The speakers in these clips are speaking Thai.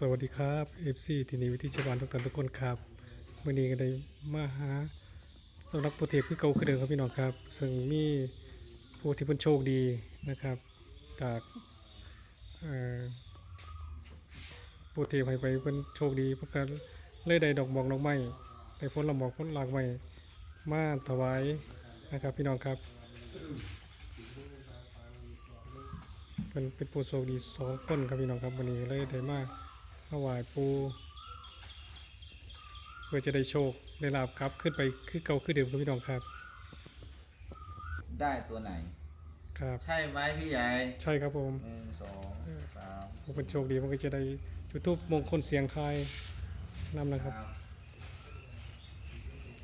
สวัสดีครับ FC ที่นี่วิธีชาวบ้านทุกท่านทุกคนครับวันนี้ก็ได้มาหาสำหรับโปรเทปคือเก่าคือเดิมครับพี่น้องครับ ซึ่งมีผู้ที่เพิ่นโชคดีนะครับ จากโปรเทปให้ไปเพิ่นโชคดีเพราะกันเลยได้ดอกหมอกดอกไม้ได้ผลละหมอกผลหลากไม้มาถวายนะครับพี่น้องครับเป็นเป็นผู้โชคดีสองคนครับพี่น้องครับวันนี้เลยได้มา ถวายปูเพื่อจะได้โชคได้ลาบครับ ขึ้นไปคือเก่าคือเดิมครับพี่น้องครับ ได้ตัวไหน ครับ ใช่ไหมพี่ใหญ่ใช่ครับผมหนึ่งสองสามผมเป็นโชคดีมันก็จะได้จุดทูปมงคลเสียงทายนำนะครับ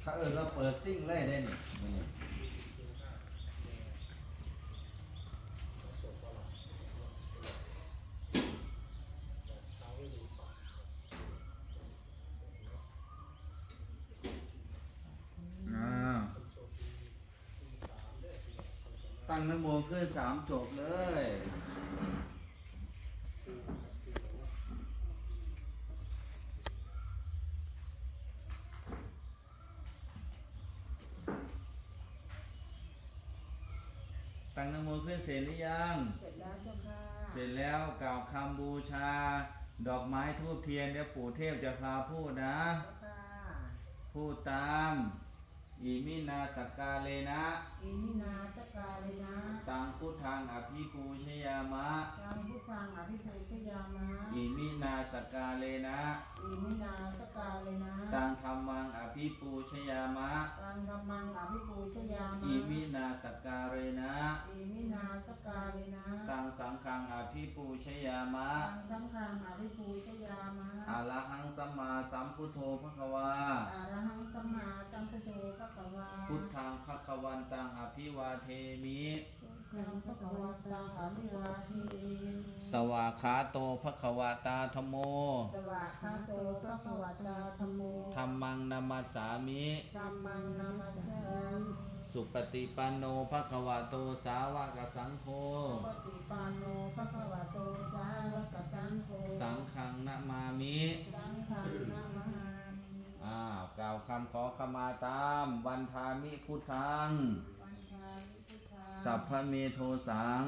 เขาเออเราเปิดซิ่งเลยได้นี่นี่อ้าวตั้งนโม ขึ้นสามจบเลย ตั้งนโมขึ้นเสร็จหรือยัง เสร็จแล้วเจ้าค่ะเสร็จแล้วกล่าวคำบูชา ดอกไม้ทูบเทียนเดี๋ยวปู่เทพจะพาพูดนะ เจ้าค่ะ พูดตาม อิมินาสกกาเลนะอิมินาสกาเลยนะ ตังพุทธังอภิปูชยามะทางผู้ฟังอภิภูชยามะ อิมินาสกกาเลนะ อิมินาสกา ปูชยามะ ตังกำมังอภิภูชยามะอิมินาสกกาเรนะ อิมินาสกาเลยนะตังสังฆังอภิปูชยามะ ตังสังฆังอภิภูชยามะอะระหังสัมมาสัมพุทโธภควา อะระหังสัมมาสัมพุทโธพระกวาพุทธังภควันตังอภิวาเทมิ พุทธังพระกวาตังอภิวาเทสวากขาโตภควาตาธมโม สวะคาโตพระกวาตาธรรมโมธรรมังนามัสสามิ ธัมมังนามัสสามิสุปฏิปันโนภควาโตสาวกสังโฆ ปฏิปันโนภะคะวะโตสาวกสังโฆสังฆังนามามิ สังฆังนะมหามิอ้าวกล่าวคำขอขมาตาม วันทามิพุทธัง วันทามิพุทธา สัพพะเมโทสัง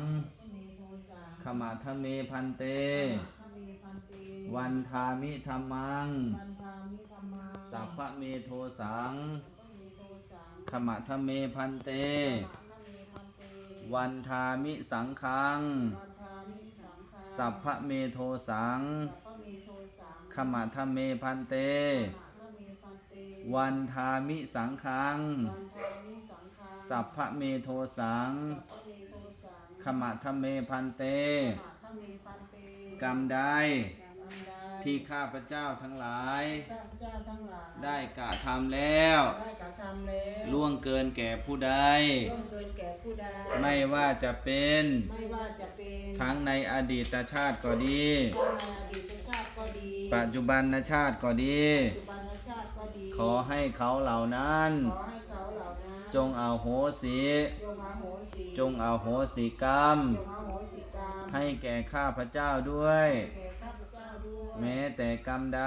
เมโทสาขมาทะเมพันเตขเมพันเต วันทามิธรรมังวันทามิธรรมาสัพพะเมโทสังขเมโทสาขมาทะเมพันเตขเมพันเต วันทามิสังฆังวันทามิสังฆาสัพพะเมโทสัง สัพพะเมโทสัง ขมาทะเมพันเตขเมพันเต วันทามิสังฆังวันทามิ สังฆาสัพพะเมโทสังสัพพะเมโทสังขมาทะเมพันเตขเมพันเต กรรมใดกรรมใดที่ข้าพเจ้าทั้งหลายข้าพเจ้าทั้งหลาย ได้กระทำแล้วได้กระทำแล้วล่วงเกินแก่ผู้ใดล่วงเกินแก่ผู้ใด ไม่ว่าจะเป็นไม่ว่าจะเป็นทั้งในอดีตชาติก็ดีทั้งในอดีตชาติก็ดีปัจจุบันชาติก็ดี ปัจจุบันชาติก็ดี ขอให้เขาเหล่านั้นขอให้ จงเอาโหสิ จงอาโหสิจงเอาโหสิกรรม จงอาโหสิกรรมให้แก่ข้าพเจ้าด้วย แก่ข้าพเจ้าด้วยแม้แต่กรรมใด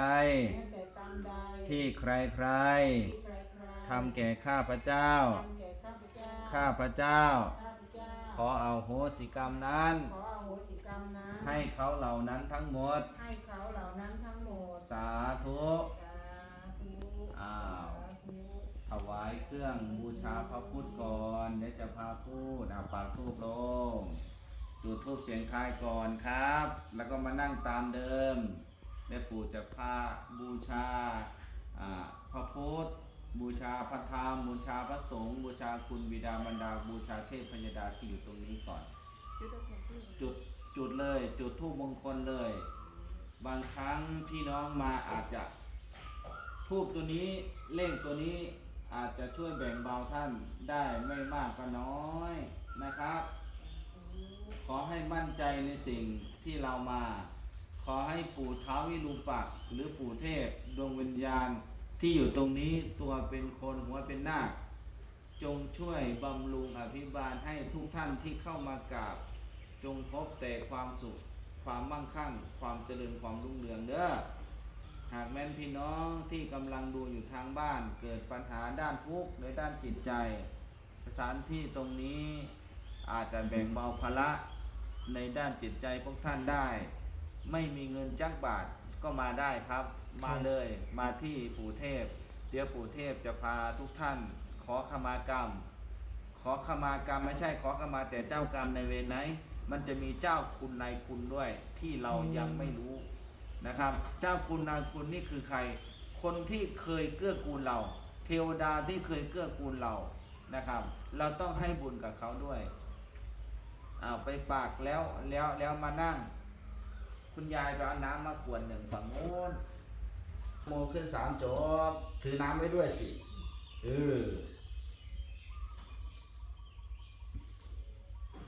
แม้แต่กรรมใดที่ใครใครที่ใครๆทำแก่ข้าพเจ้า ทำแก่ข้าพเจ้าข้าพเจ้า ข้าพเจ้าขอเอาโหสิกรรมนั้นขออาโหสิกรรมนั้นให้เขาเหล่านั้นทั้งหมด ให้เขาเหล่านั้นทั้งหมดสาธุ สาธุอ้าว สาธุ ถวายเครื่องบูชาพระพุทธก่อนเดี๋ยวจะพาพูดอาปากทูบลงจุดทูบเสียงทายก่อนครับ แล้วก็มานั่งตามเดิมแม่ปู่จะพาบูชาพระพุทธบูชาพระธรรมบูชาพระสงฆ์บูชาคุณบิดามารดาบูชาเทพพญดาที่อยู่ตรงนี้ก่อน จุดจุดเลยจุดทูบมงคลเลย บางครั้งพี่น้องมาอาจจะทูบตัวนี้เลขตัวนี้ อาจจะช่วยแบ่งเบาท่านได้ไม่มากก็น้อยนะครับ ขอให้มั่นใจในสิ่งที่เรามา ขอให้ปู่ท้าววิรูปักหรือปู่เทพดวงวิญญาณที่อยู่ตรงนี้ตัวเป็นคนหัวเป็นนาคจงช่วยบำรุงอภิบาลให้ทุกท่านที่เข้ามากราบ จงพบแต่ความสุข ความมั่งคั่ง ความเจริญความรุ่งเรืองเด้อ หากแม้นพี่น้องที่กำลังดูอยู่ทางบ้าน เกิดปัญหาด้านทุกข์ในด้านจิตใจ สถานที่ตรงนี้อาจจะแบ่งเบาภาระในด้านจิตใจพวกท่านได้ ไม่มีเงินจักบาทก็มาได้ครับ มาเลยมาที่ปู่เทพ เดี๋ยวปู่เทพจะพาทุกท่าน ขอขมากรรม ขอขมากรรมไม่ใช่ขอขมาแต่เจ้ากรรมในเวรไหน มันจะมีเจ้าคุณนายคุณด้วยที่เรายังไม่รู้ นะครับ เจ้าคุณนายคุณนี่คือใคร คนที่เคยเกื้อกูลเรา เทวดาที่เคยเกื้อกูลเรานะครับ เราต้องให้บุญกับเขาด้วยเอาไปปากแล้วแล้วแล้วมานั่ง คุณยายไปเอาน้ำมาขวดหนึ่งฝั่งโน้นโมขึ้นสามจบถือน้ำไว้ด้วยสิเออ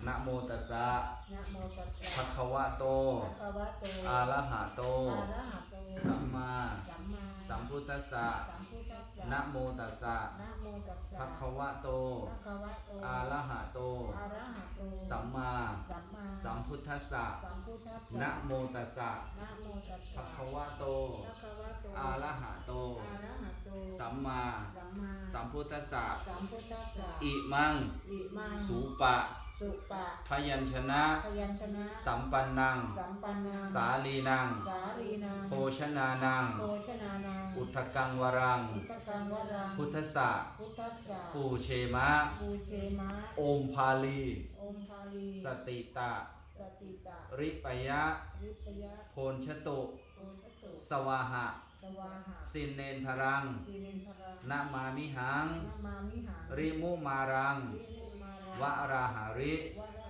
นะโมตัสสะนะโมตัสสะภะคะวะโต ภะคะวะโต อะระหะโต อะระหะโต สัมมาสัมมาสัมพุทธัสสะสัมพุทธัสสะนะโมตัสสะนะโมตัสสะภะคะวะโตภะคะวะโตอะระหะโตอะระหะโตสัมมาสัมมาสัมพุทธัสสะสัมพุทธัสสะนะโมตัสสะนะโมตัสสะภะคะวะโตภะคะวะโตอะระหะโตอะระหะโตสัมมาสัมมาสัมพุทธัสสะสัมพุทธัสสะอิมังอิมังสูปะสุปะพยัญชนะพยัญชนะ สัมปันนังสัมปันนังสาลีนังสาลีนังโภชนานัง โภชนานังอุทธกังวรังอุตตกังวรังพุทธสะพุทธัสสะปูเชมะ ปูเชมะโอมพาลี อมพาลีสติตะ สติตะริปยะ วิปยะโพนชตุโอชตุสวาหะ สวาหะสินเนนทรังสิรินทรานามามิหัง นามามิหังริมุมารัง วิมุมารังวะราหาริ วะระหาริ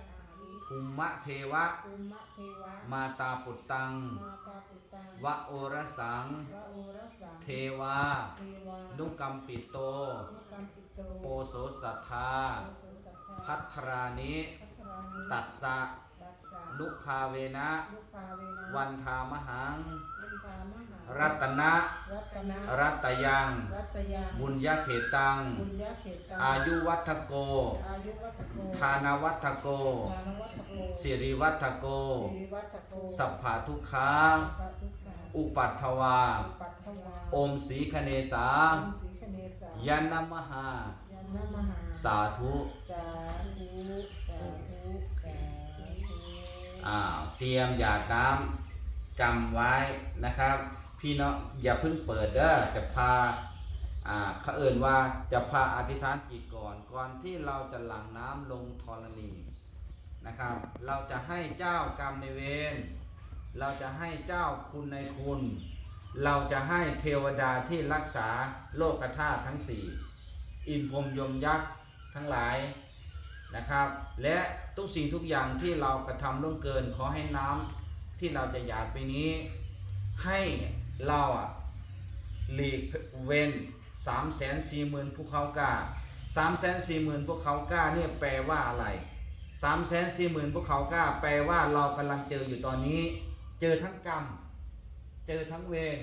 ภูมะเทวะ ภูมะเทวะ มาตาปุตตัง มาตาปุตตัง วะโอรสัง วะโอรสัง เทวา เทวา นุกัมปิโต นุกัมปิโต โปโสสัทธาโอโสสัทธาพัทรานิพัทรานิ ตัสสะตัสสะ นุภาเวนะลูกภาเวนะ วันทามหังวันทามหารัตนะรัตนะรัตยัง รัตยังบุญญาเขตัง บุญญาเขตังอายุวัฒโก อายุวัฒโกทานวัฒโก ทานวัฒโกสิริวัฒโก สิริวัฒโก สัพพะทุกขาสัพพะทุกขา อุปัตถวาอุปัตถวาอมสีคเนสาอมสีคเนสา ยันนมหายันนมหาสาธุสาธุสาธุสาธุอ่าวเตรียมหยาดน้ำ จำไว้นะครับ พี่น้องอย่าเพิ่งเปิดเด้อจะพาอ่าเขาเอ่นว่าจะพาอธิษฐานจิตก่อน ก่อนที่เราจะหลั่งน้ำลงธรณีนะครับ เราจะให้เจ้ากรรมในเวรเราจะให้เจ้าคุณในคุณ เราจะให้เทวดาที่รักษาโลกธาตุทั้งสี่อินพรมยมยักษ์ทั้งหลายนะครับ และทุกสิ่งทุกอย่างที่เรากระทำล่วงเกินขอให้น้ำ ที่เราจะหยาดไปนี้ ให้เราอะหลีกเว้นสามแสนสี่หมื่นภูเขากล้าสามแสนสี่หมื่นภูเขากล้าเนี่ยแปลว่าอะไรสามแสนสี่หมื่นภูเขากล้าแปลว่าเรากำลังเจออยู่ตอนนี้ เจอทั้งกรรม เจอทั้งเวร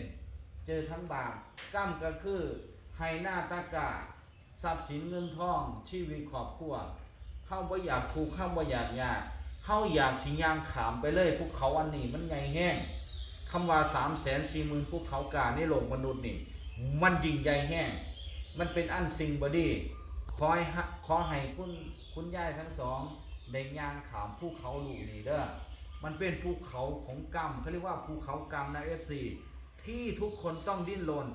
เจอทั้งบาปกรรมก็คือไฮหน้าตากาทรัพย์สินเงินทอง ชีวิตครอบครัวเฮาบ่อยากถูกข์เฮาบ่อยากยาก เฮาอยากสิย่างขามไปเลยภูเขาอันนี้มันใหญ่แห้งคำว่า3 4 0 0 0 0ภูเขากาในโลกมนุษย์นี่ มันยิ่งใหญ่แห้งมันเป็นอันสิ่งบดีขอให้ขอให้คุณคุณยายทั้งสองได้ย่างขามภูเขาลูกนี่เด้อมันเป็นภูเขาของกรรมเขาเรียกว่าภูเขากรรมนะ FC ที่ทุกคนต้องดิ้นรน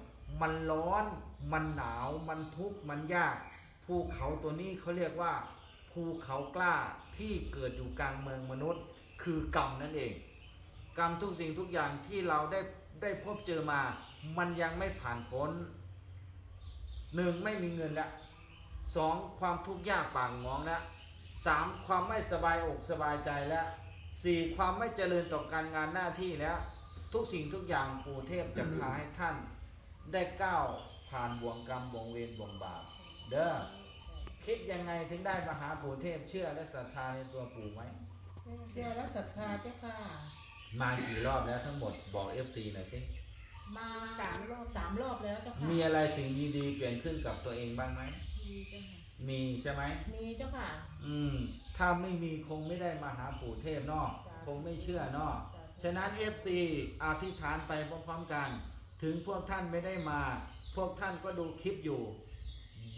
มันร้อน มันหนาว มันทุกข์ มันยาก ภูเขาตัวนี้เขาเรียกว่า ภูเขากล้าที่เกิดอยู่กลางเมืองมนุษย์ คือกรรมนั่นเอง กรรมทุกสิ่งทุกอย่างที่เราได้ได้พบเจอมา มันยังไม่ผ่านพ้นหนึ่งไม่มีเงินละสองความทุกข์ยากปากหมองละสามความไม่สบายอกสบายใจแล้วสี่ความไม่เจริญต่อการงานหน้าที่แล้วทุกสิ่งทุกอย่างปู่เทพจะพาให้ท่าน ได้ก้าวผ่านบ่วงกรรมบ่วงเวรบ่วงบาปเด้อ คิดยังไงถึงได้มาหาปู่เทพเชื่อและศรัทธาในตัวปู่ไหมเชื่อและศรัทธาเจ้าค่ะ มากี่รอบแล้วทั้งหมดบอก FC หน่อยสิมาสามรอบสามรอบแล้วเจ้าค่ะมีอะไรสิ่งดีๆเกิดขึ้นกับตัวเองบ้างไหมมีเจ้าค่ะมีใช่ไหมมีเจ้าค่ะ อืมถ้าไม่มีคงไม่ได้มาหาปู่เทพเนอกจ้ะคงไม่เชื่อเนอกสาฉะนั้น FC อธิษฐานไปพร้อมๆกัน ถึงพวกท่านไม่ได้มา พวกท่านก็ดูคลิปอยู่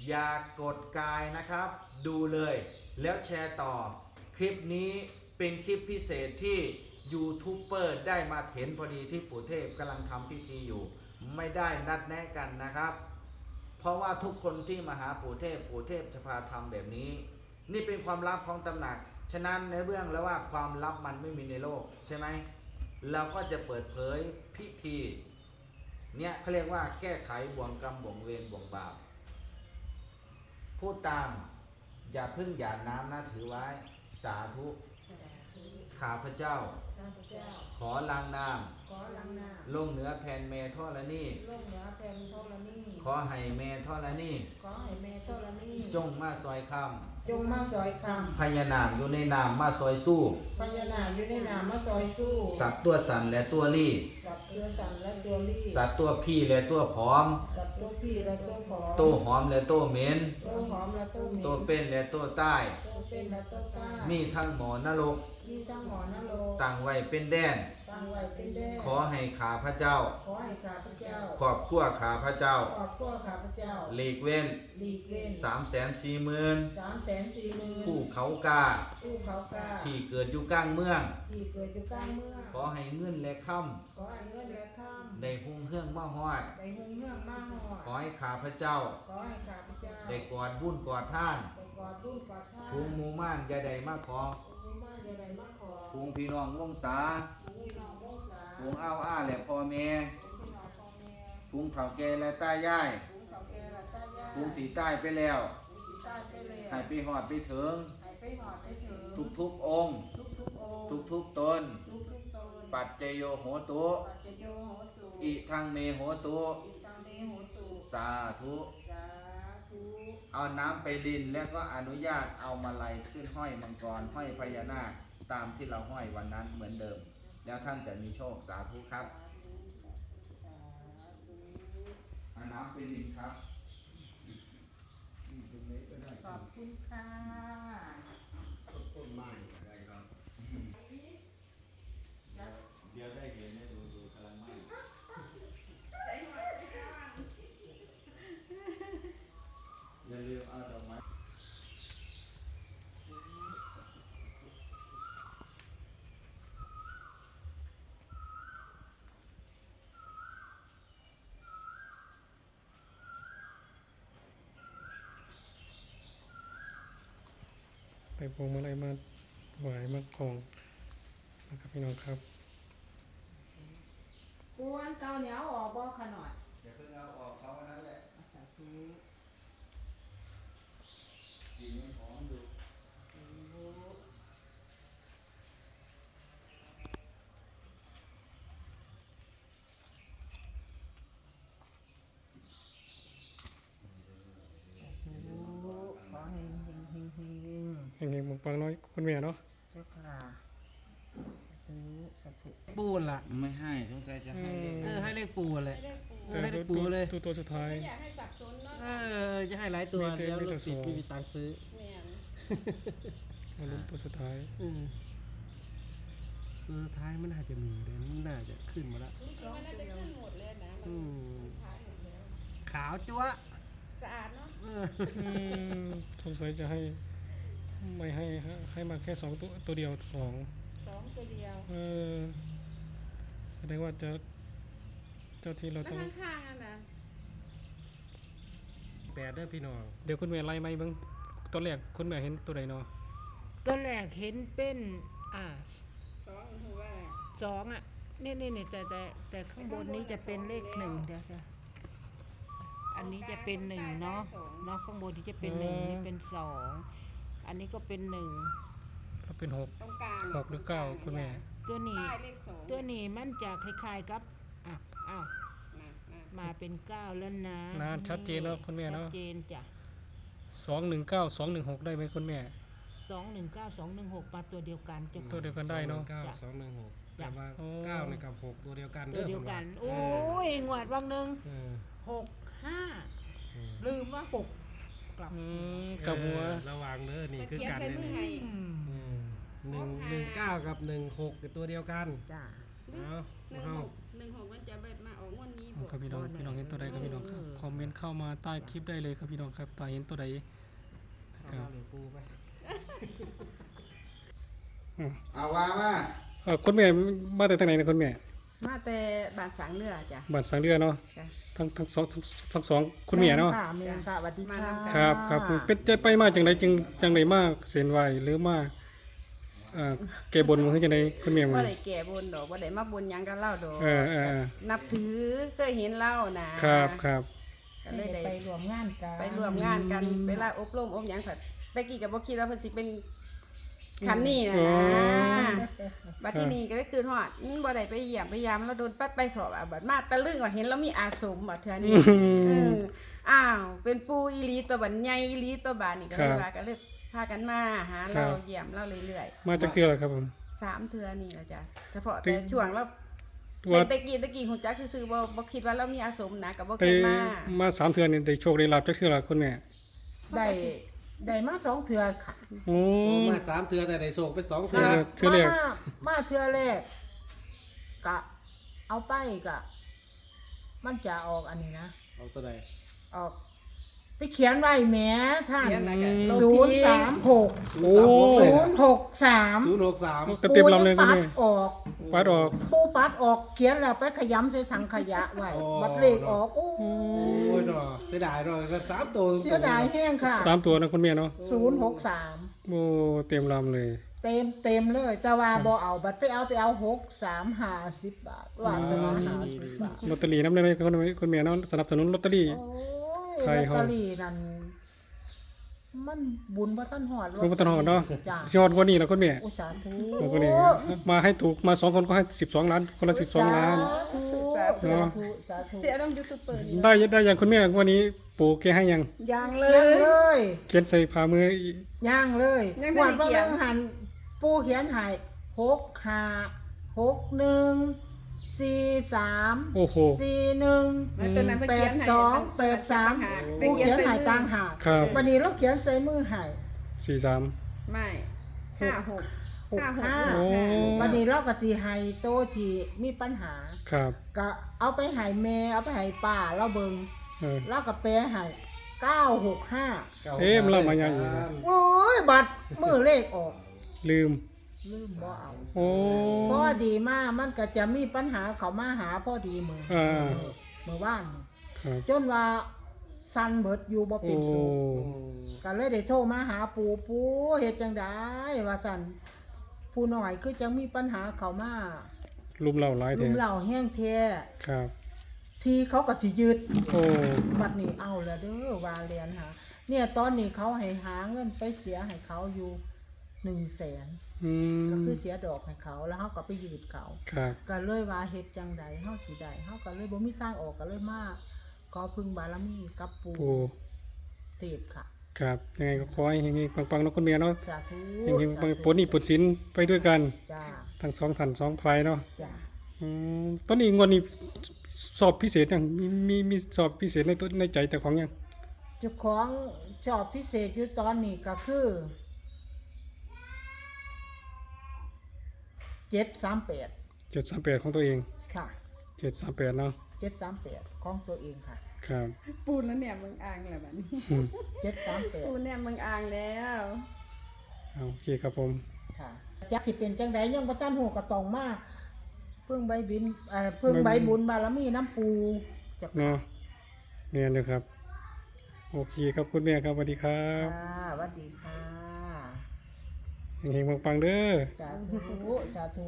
อย่ากดกายนะครับ ดูเลยแล้วแชร์ต่อ คลิปนี้เป็นคลิปพิเศษที่ยูทูบเบอร์ได้มาเห็นพอดีที่ปู่เทพกำลังทำพิธีอยู่ ไม่ได้นัดแนะกันนะครับ เพราะว่าทุกคนที่มาหาปู่เทพปู่เทพจะพาทำแบบนี้ นี่เป็นความลับของตำหนัก ฉะนั้นในเรื่องแล้วว่าความลับมันไม่มีในโลกใช่ไหมเราก็จะเปิดเผยพิธีเนี่ยเขาเรียกว่าแก้ไขบ่วงกรรมบ่วงเวรบ่วงบาป พูดตาม อย่าพึ่งหยาดน้ำนะถือไว้ สาธุ ข้าพเจ้า ข้าพเจ้า ขอลังนามขอลังหน้าลงเหนือแผ่นเมทอรณีลงเหนือแผ่นธรณี ขอให้เมทอรณีขอให้แม่ธรณีจงมาซอยคจงมาซอยคำพญานามอยู่ในนามมาซอยสู้ำพญานาคอยู่ในนามมาซอยสู้สัตว์ตัวสันและตัวรี่กับตัวสันและตัวลี่สัตว์ตัวพี่และตัวผอม กับตัวพี่และตัวผอมตัวหอมและตัวเหม็นตัวหอมและตัวเหม็นตัวเป็นและตัวใต้ ตัวเป็นและตัวกล้ามีทั้งหมอนรก มีทั้งหมอนโลตั้งไว้เป็นแดน ตั้งไว้เป็นแดนขอให้ข้าพระเจ้า ขอให้ข้าพเจ้าขอบขั้วข้าพระเจ้า ขอบพวกข้าพเจ้าหลีกเว้นหลีกเล่นสามแสนสี่หมื่นสามแสนสี่หมื่นผู้เขากาผู้เขากล้าที่เกิดอยู่กลางเมือง ที่เกิดอยู่กลางเมือง ขอให้เงินและค่ขอให้เงินและข้ามำได้หุงเครื่องมาฮอดได้หุงเมืองมาหอดขอให้ข้าพระเจ้า ขอให้ข้าพเจ้าได้กอดบุญกอดท่านได้กอดรุ่นกอดท่าภูงหมูม่านอย่าใดมาขอ ภูมิบ้านเดียวใดมาขอภูงพี่น้องวงศาภูมิน้องวงศาภูงอ้าวอ้าและพ่อแม่ภูมิพี่น้องพ่อแม่ภูงเฒ่าแก่และตายายภูมิเฒ่าแก่และตายายภูงที่ใต้ไปแล้วภูมิที่ใต้ไปแล้วให้ไปหอดไปถึงให้ไปหอดไปถึงทุกทุกๆองค์ทุกทุกๆองค์ทุกทุกๆตนทุกทุกๆตนปัจเจโยโหตุปัจจโยโหตุอิทังเมโหตุอิตังเมโหตุสาธุสาธุ เอาน้ำไปลินแล้วก็อนุญาตเอามาลัยขึ้นห้อยมังกรห้อยพญานาคตามที่เราห้อยวันนั้นเหมือนเดิม แล้วท่านจะมีโชคสาธุครับสาธุเอาน้ำไปลินครับขอบคุณค่ะต้นไม้อะไรครับเดี๋ยวได้เห็นได้ดูดูกำลังไหม้อย่าลืม เอาดอกไม้ไปพวงมาลัยมาไหวมาของนะครับพี่น้องครับกวนเกาเหนียวออกบ่ขน่อยอย่าเพิ่งเอาออกเขาอันนั้นแหละ สาธุกลินมันหอมดูขอให้เฮงเฮงเฮงอย่างงี้ผมฟังน้อยคุณแม่เนาะเจ้าค่ะสาธุสาธุปูนล่ะ ไม่ให้สงสัยจะให้เลขเออให้เลขปูนเลยเออให้เลตัวขปูเลย ตัวตัวสุดท้าย ไม่อยากให้สับสน เนาะเออจะให้หลายตัวมีแต่แล้วมีลูแต่กศิษย์สอง ไม่มีตังค์ซื้อ แม่นมาลุ้นตัวสุดท้าย อืมตัวสุดท้ายมันน่าจะมีเลยมันน่าจะขึ้นมาแล้วนี่คือมันน่าจะขึ้นหมดเลยนะ มันอืม มันท้ายหมดแล้ว ขาวจั๊วะสะอาดเนาะ เอออืมสงสัยจะให้ ไม่ให้ให้ให้มาแค่สองตัวตัวเดียวสองสองตัวเดียวเออ แสดงว่าจะเจ้าที่เราแล้วต้อง ข้างๆนั่นนะ แปดเด้อพี่น้องเดี๋ยวคุณแม่ไล่ไหมาอีกเบ้างตัวแรกคุณแม่เห็นตัวใดเนาะตัวแรกเห็นเป็นอ่าสองถือว่าอะไรสองอะนี่นี่นี่แต่แต่แต่ข้างบนนี้จะเป็นเลขหนึ่งเดี๋ยวเดี๋ยวอันนี้จะเป็นหนึ่งเนาะเนาะข้างบนนี้จะเป็นหนึ่งนี่เป็นสองอันนี้ก็เป็นหนึ่งก็เป็นหกตรงกลางหกหรือเก้าคุณแม่ตัวนี้ใต้เลขสองตัวนี้มันจะคล้ายๆกับอะอ้าวนะนะ มาเป็นเก้าแล้วนะนานชัดเจนแล้วคุณแม่ชัเนาะดเจนจ้ะสองหนึ่งเก้าสองหนึ่งหกได้ไหมคุณแม่ สองหนึ่งเก้าสองหนึ่งหกมาตัวเดียวกันจ้ะ ตัวเดียวกันได้เนาะเก้าสองหนึ่งหกจ้ะ แต่ว่าโอ้ เก้าในกับหกตัวเดียวกันตัวเดียวกันเอโอ้อยงวดวังหนึ่งเออหกห้าเออลืมว่าหกกลับอืมกับหัว เออระวังเด้อนี่ไปคือเขียนกันใส่เลยมือนี่ให้อืมอืมหนึ่งหนึ่งเก้ากับหนึ่งหกเป็นตัวเดียวกันจ้ะ เอาหนึ่งเอาหกหนึ่งหก ครับพี่น้องพี่น้องเห็นตัวใดครับพี่น้องครับคอมเมนต์เข้ามาใต้คลิปได้เลยครับพี่น้องครับตาเห็นตัวใดนะเอาครับเหรียญปูไปเอาว่ามาเอ่อคุณแม่มาแต่ทางไหนนะคุณแม่มาแต่บ้านสางเรือจ้ะบัตรสังเรือเนาะจ้ะทั้งทั้งสองทั้งทั้งสองคุณแม่เนาะค่ะแม่ค่ะสวัสดีค่ะมานำกันครับครับเป็นใจไปมาจังไดจึงจังไดมาเส้นไหวหรือมา เอ่อแก้บนมันคือจังไดคุณแม่บ่มันได้แก่บนดอกบ่ได้มาบนหยังกับเล่าดอกเออเออเออนับถือเคยเห็นเล่านะครับครับ ก็เลยได้ไปรวมงานกันไปร่วมงานกันเวลาอบรมอบหยังผัดแต่กี้ก็บ่คิดว่าเพิ่นสิเป็นคันนี้นะอ๋อ บัดที่นี่ก็คือฮอดอืมบ่ได้ไปเยี่ยมไปยามแล้วโดนปัดไปสอบอะบัดมาตะลึงว่าเห็นแล้วมีอาสมบัดเทื่อนี้ อืเอม ออ้าว เป็นปูอีหลีตัวบันใหญ่อีหลีตัวบานนี่ก็เลยครับว่าก็เลย พากันมาหาครัเราบเยี่ยมเราเรื่อยมาจากเทื่อแล้วครับผม ๆสามเทือนี่แหละจ้ะเฉพาะถึแต่งช่วงเราว่าเป็นตะกี้ตะกี้หูจักซื่อๆบ่บ่คิดว่าเรามีอาสมนะก็บ่ไปเคยมา มาสามเทื่อนี่ได้โชคได้ลาบจากเทื่อละคุณแม่ได้ได้มาสองเทือค่ะโอ้ โอ้มาสามเทือแต่ได้โศกไปสองคเทืรัอบเทื่อแรก มามาเทือแรกกะ เอาไปกะ มันจะออกอันนี้นะเอาตัวใดออก ไปเขียนไว้แหม้ท่านเขียนอะไรกันอืมโลศูนย์ทิ้งสามหกโอ้ศูนย์หกสามศูนย์หกสามก็เต็มลำเลยคุณปัดแม่ออก ปัดออกปูปัดออกเขียนแล้วไปขยำใส่ถังขยะไว้บัดเลขออกโอ้โอ้โอ้ยดอกเสียดายดอกก็สามตัวเสียดายแห้งค่ะสามตัวนะคุณแม่เนาะศูนย์หกสามโอ้เต็มลำเลย เต็มเต็มเลยแต่ว่าบ่เอาบัตรไปเอาไปเอาหกสามห้าสิบบาทวาสนาห้าสิบบาทลอตเตอรี่น้ำได้เลยคุณแม่คุณแม่เนาะสนับสนุนลอตเตอรี่ โอ้ยไทลยอตเฮาเตอรี่นั่นมันบุญพระท่านหอดคุณพัฒนหอเนาะจ้าสิฮอดกว่านี้แล้วคุณแม่อุตสาธุโอ้คนนี้มาให้ถูกมาสองคนก็ให้สิบสองล้านคนละสิบสองล้าน สาธุเนาะสาธุสาธุเสียต้องยูทูบเบอร์นี่ได้ได้อย่างคุณแม่วันนี้ปู่แกให้ยังยังเลยังย เลยเขียนใส่ผ่ามืออีกย่างเลยยังหได้วดว่าเขียนเรื่องหันปูเขียนใหายหกห้าหกหนึ่ง สี่สามโอ้โห สี่หนึ่งมันเป็นนั้นเพิ่นแปเขียดนให้สองแปดสามเป็ปูนเขีเขียยนนใหาใหายยต่าต่างงหากหากครับ วันนี้เราเขียนใส่มือใหาย สี่สาม ไม่ห้าหกหกห้าหกห้า โอ้ วันนี้เราก็สิให้โตที่มีปัญหา ครับ ก็เอาไปให้แม่เอาไปให้ป้าเราเบิงเออ เราก็แปลให้เก้าหกห้าเอ๊ะมันเล่ามายังอีกนะ โอ้ยบัตรมือเลขออก ลืม ลืมบ่เอาโอ้ พอดีมากมันก็จะมีปัญหาเขามาหาพอดีมืออ่า เมื่อวานครับจนว่าซันเบิดอยู่บ่โอ้เป็นสุข ก็เลยได้โทรมาหาปู่ปู่เฮ็ดจังไดว่าซั่นผู้น้อยคือจังมีปัญหาเขามาลุมเล่าหลายลุแท้มเหล่าแห้งแท้ครับ ทีเขาก็สิยึดโอ้ บัดนี้เอาแล้วเด้อว่าเรียนหาเนี่ยตอนนี้เขาให้หาเงินไปเสียให้เขาอยู่หนึ่งแสน อืมก็คือเสียดอกให้เขาแล้วเขาก็ไปยืดเขา ครับ ก็เลยว่าเฮ็ดจังใดเฮาสิได้เฮาก็เลยบ่มีทางออกก็เลยมาขอพึ่งบารมีกับปู่ปู่เทพค่ะครับ ยังไงก็ขอให้เฮงๆปังๆเนาะคุณแม่เนาะสาธุเฮงๆปังๆปลดหนี้ปลดสินไปด้วยกัน จ้าทั้งสองท่านสองฝ่ายเนาะจ้าอืมตอนนี้งวดนี้สอบพิเศษยังมีมีมีสอบพิเศษในตัวในใจแต่ของยังเจ้าของชอบพิเศษอยู่ตอนนี้ก็คือ 738เจ็ดสามแปดของตัวเองค่ะเจ็ดสามแปดเนาะ738ของตัวเองค่ะครับปูนแล้วเนี่ยเมืองอ่างแล้วบัดนี้อืม738ปูนเนี่ยเมืองอ่างแล้วเอาโอเคครับผมค่ะจักสิเป็นจังใดยังบ่ทันฮู้ก็ต้องมาเพิ่งใบบินเอ่อเพิ่งใบบุญบารมีน้ำปูจักเนาะเนี่ยเลยครับ โอเคครับคุณแม่ครับสวัสดีครับ ค่ะสวัสดีค่ะ เฮงๆปังๆเด้อ สาธุสาธุ